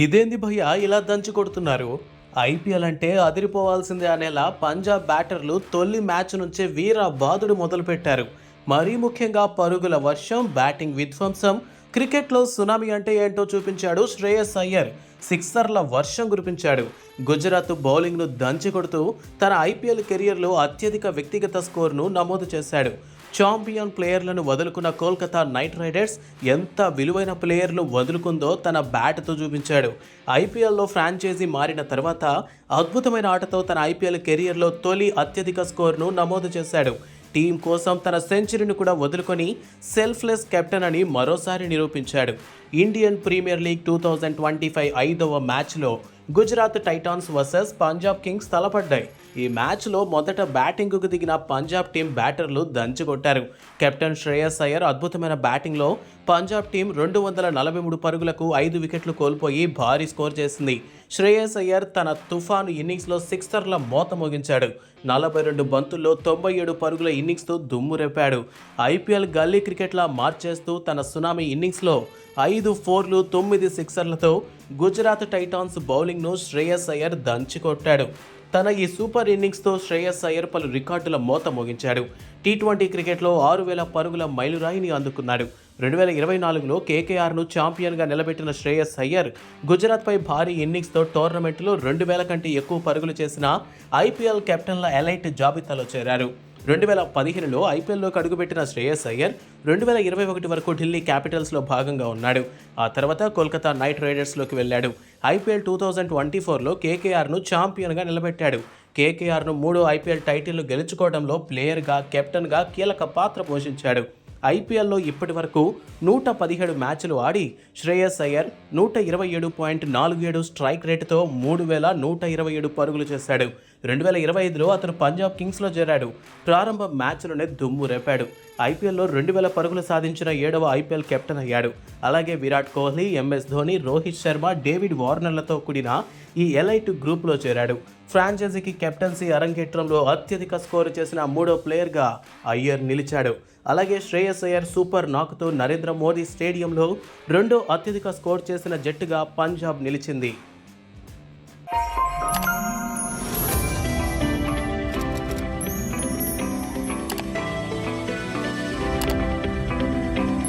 ఇదేంది భయ్య ఇలా దంచి కొడుతున్నారు? ఐపీఎల్ అంటే అదిరిపోవాల్సిందే అనేలా పంజాబ్ బ్యాటర్లు తొలి మ్యాచ్ నుంచే వీర బాదుడు మొదలుపెట్టారు. మరీ ముఖ్యంగా పరుగుల వర్షం బ్యాటింగ్ విధ్వంసం క్రికెట్లో సునామీ అంటే ఏంటో చూపించాడు శ్రేయస్ అయ్యర్. సిక్సర్ల వర్షం కురిపించాడు. గుజరాత్ బౌలింగ్ను దంచి కొడుతూ తన ఐపీఎల్ కెరియర్లో అత్యధిక వ్యక్తిగత స్కోర్ను నమోదు చేశాడు. ఛాంపియన్ ప్లేయర్లను వదులుకున్న కోల్కతా నైట్ రైడర్స్ ఎంత విలువైన ప్లేయర్ను వదులుకుందో తన బ్యాట్తో చూపించాడు. ఐపీఎల్లో ఫ్రాంచైజీ మారిన తర్వాత అద్భుతమైన ఆటతో తన ఐపీఎల్ కెరియర్లో తొలి అత్యధిక స్కోర్ను నమోదు చేశాడు. టీం కోసం తన సెంచరీని కూడా వదులుకొని సెల్ఫ్లెస్ కెప్టెన్ అని మరోసారి నిరూపించాడు. Indian Premier League two thousand twenty five ఐదవ మ్యాచ్లో Gujarat Titans versus Punjab Kings తలపడ్డాయి. ఈ మ్యాచ్లో మొదట బ్యాటింగ్కు దిగిన పంజాబ్ టీం బ్యాటర్లు దంచుకొట్టారు. కెప్టెన్ శ్రేయస్ అయ్యర్ అద్భుతమైన బ్యాటింగ్లో పంజాబ్ టీం రెండు వందల నలభై మూడు పరుగులకు ఐదు వికెట్లు కోల్పోయి భారీ స్కోర్ చేసింది. శ్రేయస్ అయ్యర్ తన తుఫాను ఇన్నింగ్స్లో సిక్సర్ల మోత మోగించాడు. నలభై రెండు బంతుల్లో తొంభై ఏడు పరుగుల ఇన్నింగ్స్తో దుమ్ము రేపాడు ఐపీఎల్ గల్లీ క్రికెట్లా మార్చేస్తూ తన సునామీ ఇన్నింగ్స్లో ఐదు ఫోర్లు తొమ్మిది సిక్సర్లతో గుజరాత్ టైటాన్స్ బౌలింగ్ను శ్రేయస్ అయ్యర్ దంచికొట్టాడు తన ఈ సూపర్ ఇన్నింగ్స్తో శ్రేయస్ అయ్యర్ పలు రికార్డుల మోత మోగించాడు. టీ ట్వంటీ క్రికెట్లో ఆరు వేల పరుగుల మైలురాయిని అందుకున్నాడు. రెండు వేల ఇరవై నాలుగులో కేకేఆర్ను ఛాంపియన్గా నిలబెట్టిన శ్రేయస్ అయ్యర్ గుజరాత్పై భారీ ఇన్నింగ్స్తో టోర్నమెంట్లో రెండు వేల కంటే ఎక్కువ పరుగులు చేసిన ఐపీఎల్ కెప్టెన్ల ఎలైట్ జాబితాలో చేరారు. రెండు వేల పదిహేనులో ఐపీఎల్లోకి అడుగుపెట్టిన శ్రేయస్ అయ్యర్ రెండు వేల ఇరవై ఒకటి వరకు ఢిల్లీ క్యాపిటల్స్లో భాగంగా ఉన్నాడు. ఆ తర్వాత కోల్కతా నైట్ రైడర్స్లోకి వెళ్ళాడు. ఐపీఎల్ టూ థౌజండ్ ట్వంటీ ఫోర్లో కేకేఆర్ను ఛాంపియన్గా నిలబెట్టాడు. కేకేఆర్ను మూడో ఐపీఎల్ టైటిల్ను గెలుచుకోవడంలో ప్లేయర్గా కెప్టెన్గా కీలక పాత్ర పోషించాడు. ఐపీఎల్లో ఇప్పటి వరకు నూట పదిహేడు మ్యాచ్లు ఆడి శ్రేయస్ అయ్యర్ నూట ఇరవై ఏడు పాయింట్ నాలుగు ఏడు స్ట్రైక్ రేటుతో మూడు వేల నూట ఇరవై ఏడు పరుగులు చేశాడు. రెండు వేల ఇరవై ఐదులో అతను పంజాబ్ కింగ్స్లో చేరాడు. ప్రారంభ మ్యాచ్లోనే దుమ్ము రేపాడు. ఐపీఎల్లో రెండు వేల పరుగులు సాధించిన ఏడవ ఐపీఎల్ కెప్టెన్ అయ్యాడు. అలాగే విరాట్ కోహ్లీ ఎంఎస్ ధోని రోహిత్ శర్మ డేవిడ్ వార్నర్లతో కూడిన ఈ ఎలైట్ గ్రూప్లో చేరాడు. ఫ్రాంచైజీకి కెప్టెన్సీ అరంగేట్రంలో అత్యధిక స్కోరు చేసిన మూడో ప్లేయర్గా అయ్యర్ నిలిచాడు. అలాగే శ్రేయస్ అయ్యర్ సూపర్ నాక్తో నరేంద్ర మోదీ స్టేడియంలో రెండో అత్యధిక స్కోర్ చేసిన జట్టుగా పంజాబ్ నిలిచింది.